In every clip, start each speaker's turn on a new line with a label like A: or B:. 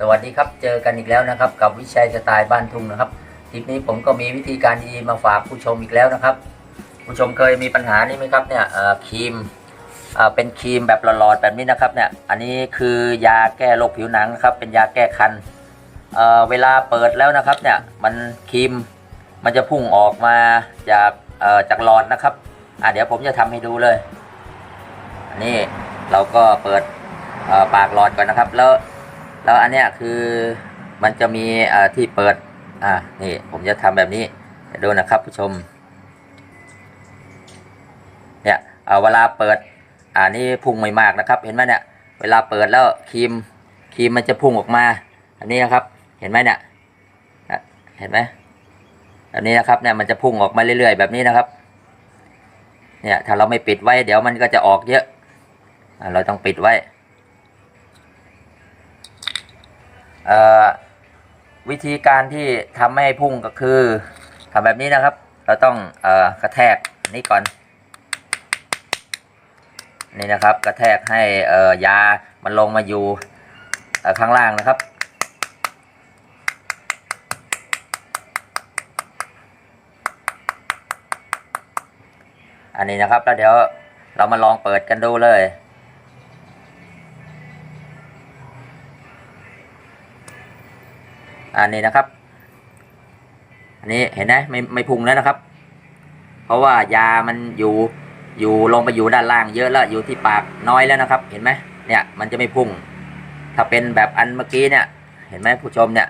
A: สวัสดีครับเจอกันอีกแล้วนะครับ กับวิชัยสไตล์บ้านทุ่งนะครับคลิปนี้ผมก็มีวิธีการดีๆมาฝากผู้ชมอีกแล้วนะครับ ผู้ชมเคยมีปัญหานี้ไหมครับเนี่ยครีมเป็นครีมแบบหลอดๆแบบนี้นะครับเนี่ยอันนี้คือยาแก้โรคผิวหนังนะครับเป็นยาแก้คันเเวลาเปิดแล้วนะครับเนี่ยมันครีมมันจะพุ่งออกมาจากจากหลอดนะครับอะเดี๋ยวผมจะทำให้ดูเลยอันนี้เราก็เปิดปากหลอดก่อนนะครับ แล้ว แล้วอันเนี้ยคือมันจะมีอ่อที่เปิดอ่านี่ผมจะทำแบบนี้ดูนะครับผู้ชม เนี่ยเอ่อเวลาเปิดอ่านี่พุ่งไม่มากนะครับ เห็นไหมเนี่ย เวลาเปิดแล้วครีมครีมมันจะพุ่งออกมา อันนี้นะครับ เห็นไหมเนี่ยเห็นไหมอันนี้นะครับเนี่ยมันจะพุ่งออกมาเรื่อยๆแบบนี้นะครับ เนี่ยถ้าเราไม่ปิดไว้เดี๋ยวมันก็จะออกเยอะเราต้องปิดไว้เอ่อ วิธีการที่ทำไม่ให้พุ่งก็คือทำแบบนี้นะครับ เราต้องเอ่อกระแทกนี่ก่อน นี่นะครับกระแทกให้เอ่อยามันลงมาอยู่เอ่อข้างล่างนะครับอันนี้นะครับแล้วเดี๋ยวเรามาลองเปิดกันดูเลย อันนี้นะครับ อันนี้เห็นไหมไม่ไม่พุ่งแล้วนะครับ เพราะว่ายามันอยู่อยู่ลงไปอยู่ด้านล่างเยอะแล้วอยู่ที่ปากน้อยแล้วนะครับ เห็นไหมเนี่ย มันจะไม่พุ่ง ถ้าเป็นแบบอันเมื่อกี้เนี่ย เห็นไหมผู้ชมเนี่ย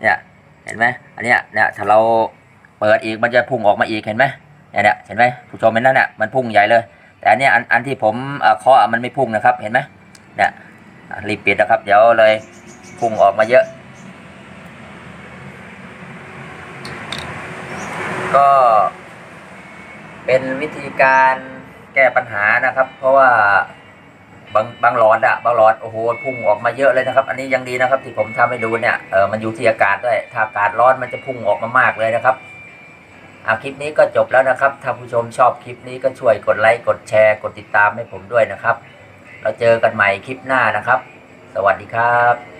A: เนี่ยเห็นไหมอันเนี้ยเนี่ยถ้าเราเปิดอีกมันจะพุ่งออกมาอีกเห็นไหมเนี่ยเนี่ยเห็นไหมผู้ชมเห็นนั่นเนี่ยมันพุ่งใหญ่เลย แต่อันเนี้ยอันอันที่ผมเอ่อเคาะมันไม่พุ่งนะครับ เห็นไหมเนี่ยรีบปิดนะครับ เดี๋ยวเลยพุ่งออกมาเยอะ ก็เป็นวิธีการแก้ปัญหานะครับ เพราะว่าบางบางหลอดอะบางหลอดโอ้โหพุ่งออกมาเยอะเลยนะครับ อันนี้ยังดีนะครับ ที่ผมทำให้ดูเนี่ยเออมันอยู่ที่อากาศด้วยถ้าอากาศร้อนมันจะพุ่งออกมามากเลยนะครับอะคลิปนี้ก็จบแล้วนะครับถ้าผู้ชมชอบคลิปนี้ก็ช่วยกดไลค์กดแชร์ กดติดตามให้ผมด้วยนะครับ เราเจอกันใหม่คลิปหน้านะครับ สวัสดีครับ